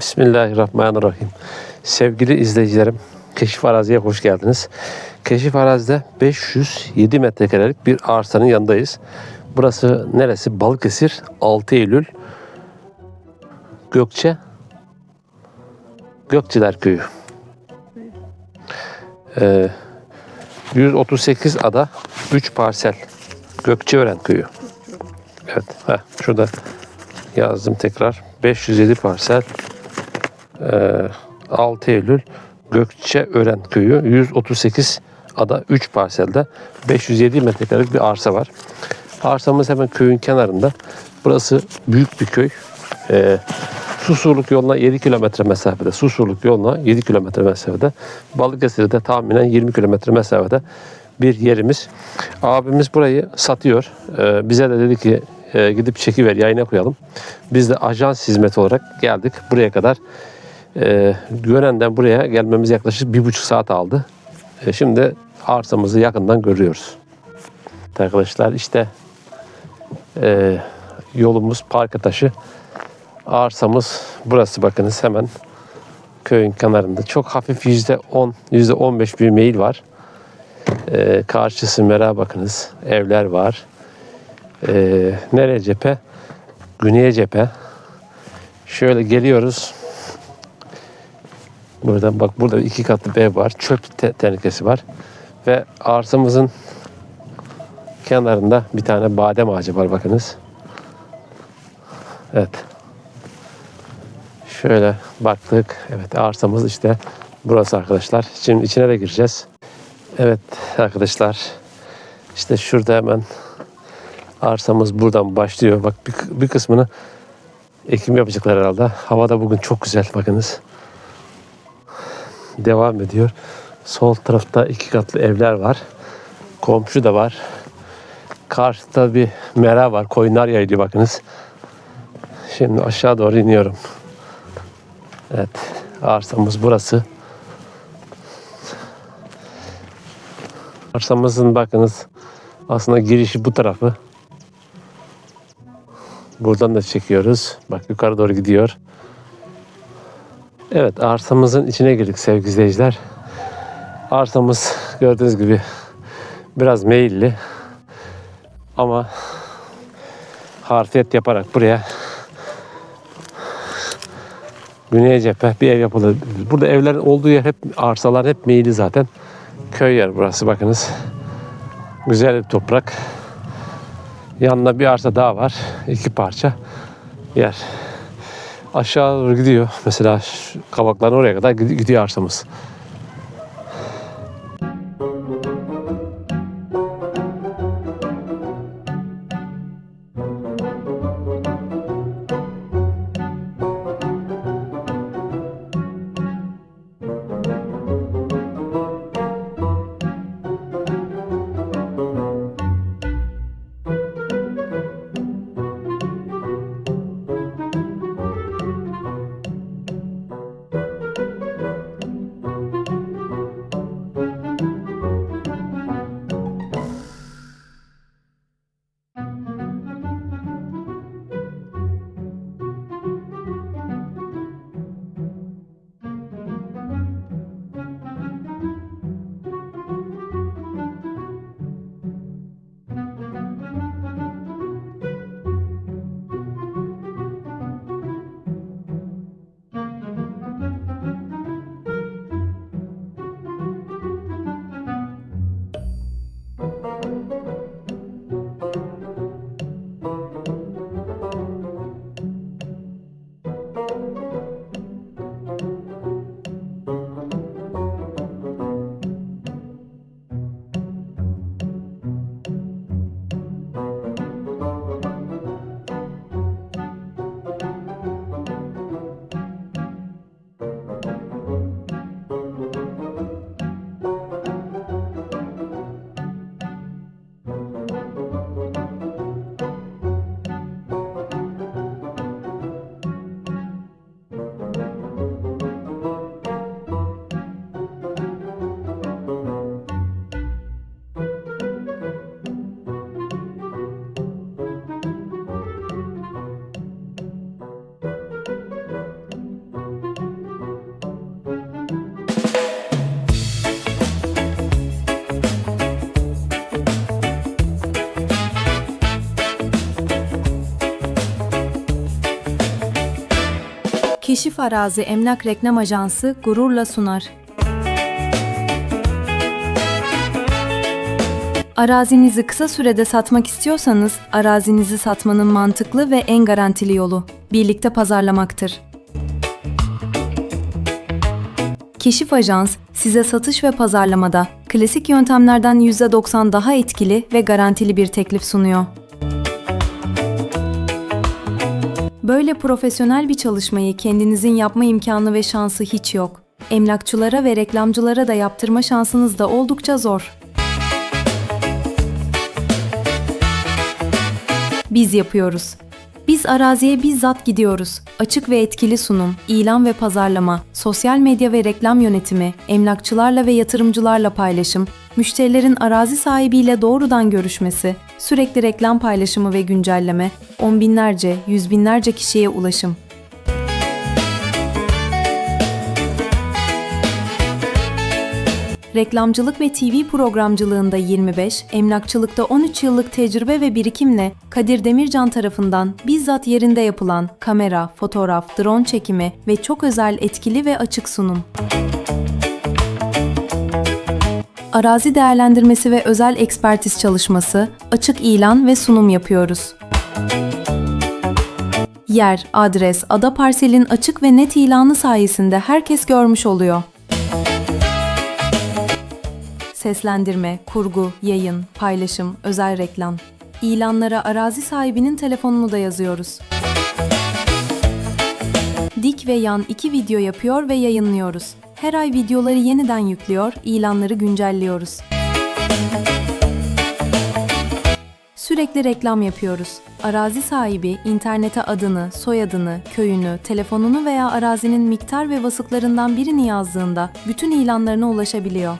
Bismillahirrahmanirrahim. Sevgili izleyicilerim, Keşif Arazi'ye hoş geldiniz. Keşif Arazi'de 507 metrekarelik bir arsanın yanındayız. Burası neresi? Balıkesir, 6 Eylül, Gökçe, Gökçeler Köyü. Ee, 138 ada, 3 parsel. Gökçeören Köyü. Evet, heh, şurada yazdım tekrar. 507 parsel, 6 Eylül Gökçeören Köyü 138 ada 3 parselde 507 metrekarelik bir arsa var. Arsamız hemen köyün kenarında. Burası büyük bir köy. Ee, Susurluk yoluna 7 kilometre mesafede. Susurluk yoluna 7 kilometre mesafede. Balıkesir'de tahminen 20 kilometre mesafede bir yerimiz. Abimiz burayı satıyor. Ee, bize de dedi ki e, gidip çekiver yayına koyalım. Biz de ajans hizmeti olarak geldik buraya kadar. Ee, Gönen'den buraya gelmemiz yaklaşık bir buçuk saat aldı. Ee, şimdi arsamızı yakından görüyoruz. Arkadaşlar işte e, yolumuz parka taşı. Arsamız burası bakınız hemen köyün kenarında. Çok hafif yüzde on, yüzde on beş bir meyil var. Ee, karşısı mera bakınız. Evler var. Ee, nereye cephe? Güneye cephe. Şöyle geliyoruz. Buradan bak burada iki katlı ev var. Çöp te- tenekesi var. Ve arsamızın kenarında bir tane badem ağacı var bakınız. Evet. Şöyle baktık. Evet arsamız işte burası arkadaşlar. Şimdi içine de gireceğiz. Evet arkadaşlar. İşte şurada hemen arsamız buradan başlıyor. Bak bir, bir kısmını ekim yapacaklar herhalde. Hava da bugün çok güzel bakınız devam ediyor. Sol tarafta iki katlı evler var. Komşu da var. Karşıda bir mera var. Koyunlar yayılıyor bakınız. Şimdi aşağı doğru iniyorum. Evet. Arsamız burası. Arsamızın bakınız aslında girişi bu tarafı. Buradan da çekiyoruz. Bak yukarı doğru gidiyor. Evet arsamızın içine girdik sevgili izleyiciler. Arsamız gördüğünüz gibi biraz meyilli ama harfiyet yaparak buraya güneye cephe bir ev yapılır. Burada evlerin olduğu yer hep arsalar hep meyilli zaten. Köy yer burası bakınız. Güzel bir toprak. Yanında bir arsa daha var. iki parça yer aşağı doğru gidiyor. Mesela şu kavakların oraya kadar gid- gidiyor arsamız. Keşif Arazi Emlak Reklam Ajansı gururla sunar. Arazinizi kısa sürede satmak istiyorsanız, arazinizi satmanın mantıklı ve en garantili yolu birlikte pazarlamaktır. Keşif Ajans size satış ve pazarlamada klasik yöntemlerden %90 daha etkili ve garantili bir teklif sunuyor. Böyle profesyonel bir çalışmayı kendinizin yapma imkanı ve şansı hiç yok. Emlakçılara ve reklamcılara da yaptırma şansınız da oldukça zor. Biz yapıyoruz. Biz araziye bizzat gidiyoruz. Açık ve etkili sunum, ilan ve pazarlama, sosyal medya ve reklam yönetimi, emlakçılarla ve yatırımcılarla paylaşım, müşterilerin arazi sahibiyle doğrudan görüşmesi, sürekli reklam paylaşımı ve güncelleme, on binlerce, yüz binlerce kişiye ulaşım. Reklamcılık ve TV programcılığında 25, emlakçılıkta 13 yıllık tecrübe ve birikimle Kadir Demircan tarafından bizzat yerinde yapılan kamera, fotoğraf, drone çekimi ve çok özel etkili ve açık sunum. Arazi değerlendirmesi ve özel ekspertiz çalışması, açık ilan ve sunum yapıyoruz. Yer, adres, ada parselin açık ve net ilanı sayesinde herkes görmüş oluyor. Seslendirme, kurgu, yayın, paylaşım, özel reklam. İlanlara arazi sahibinin telefonunu da yazıyoruz. Dik ve yan iki video yapıyor ve yayınlıyoruz. Her ay videoları yeniden yüklüyor, ilanları güncelliyoruz. Sürekli reklam yapıyoruz. Arazi sahibi internete adını, soyadını, köyünü, telefonunu veya arazinin miktar ve vasıflarından birini yazdığında bütün ilanlarına ulaşabiliyor.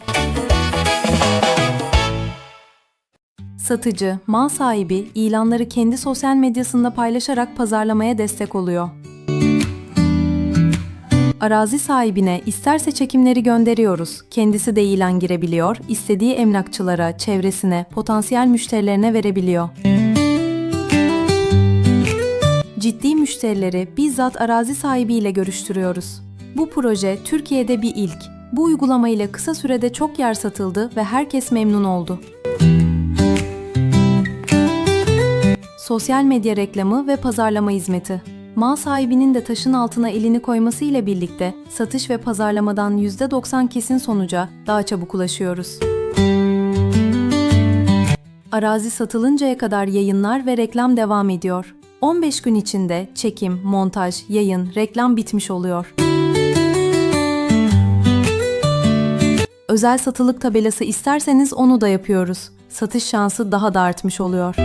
Satıcı, mal sahibi ilanları kendi sosyal medyasında paylaşarak pazarlamaya destek oluyor. Arazi sahibine isterse çekimleri gönderiyoruz. Kendisi de ilan girebiliyor, istediği emlakçılara, çevresine, potansiyel müşterilerine verebiliyor. Ciddi müşterileri bizzat arazi sahibiyle görüştürüyoruz. Bu proje Türkiye'de bir ilk. Bu uygulama ile kısa sürede çok yer satıldı ve herkes memnun oldu. Sosyal medya reklamı ve pazarlama hizmeti. Mal sahibinin de taşın altına elini koyması ile birlikte satış ve pazarlamadan %90 kesin sonuca daha çabuk ulaşıyoruz. Arazi satılıncaya kadar yayınlar ve reklam devam ediyor. 15 gün içinde çekim, montaj, yayın, reklam bitmiş oluyor. Özel satılık tabelası isterseniz onu da yapıyoruz. Satış şansı daha da artmış oluyor.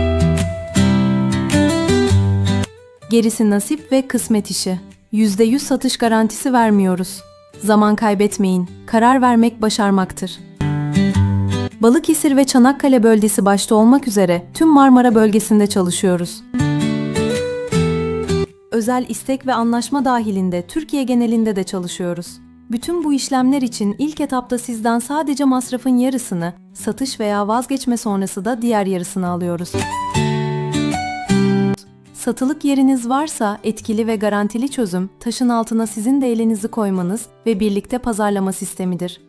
Gerisi nasip ve kısmet işi. %100 satış garantisi vermiyoruz. Zaman kaybetmeyin. Karar vermek başarmaktır. Balıkesir ve Çanakkale bölgesi başta olmak üzere tüm Marmara bölgesinde çalışıyoruz. Özel istek ve anlaşma dahilinde Türkiye genelinde de çalışıyoruz. Bütün bu işlemler için ilk etapta sizden sadece masrafın yarısını, satış veya vazgeçme sonrası da diğer yarısını alıyoruz. Satılık yeriniz varsa etkili ve garantili çözüm taşın altına sizin de elinizi koymanız ve birlikte pazarlama sistemidir.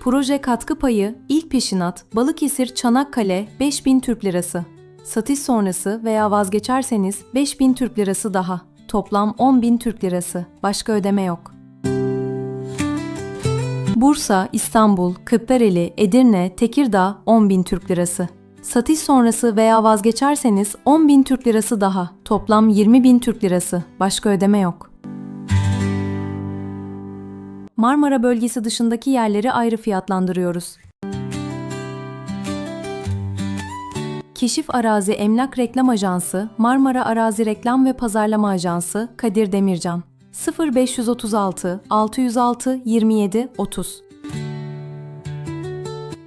Proje katkı payı ilk peşinat Balıkesir Çanakkale 5000 Türk Lirası. Satış sonrası veya vazgeçerseniz 5000 Türk Lirası daha. Toplam 10.000 Türk Lirası. Başka ödeme yok. Bursa, İstanbul, Kırklareli, Edirne, Tekirdağ 10.000 Türk Lirası. Satış sonrası veya vazgeçerseniz 10.000 Türk Lirası daha. Toplam 20.000 Türk Lirası. Başka ödeme yok. Marmara bölgesi dışındaki yerleri ayrı fiyatlandırıyoruz. Keşif Arazi Emlak Reklam Ajansı, Marmara Arazi Reklam ve Pazarlama Ajansı, Kadir Demircan. 0536 606 27 30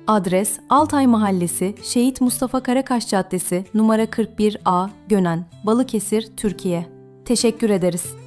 Adres Altay Mahallesi, Şehit Mustafa Karakaş Caddesi, numara 41A, Gönen, Balıkesir, Türkiye. Teşekkür ederiz.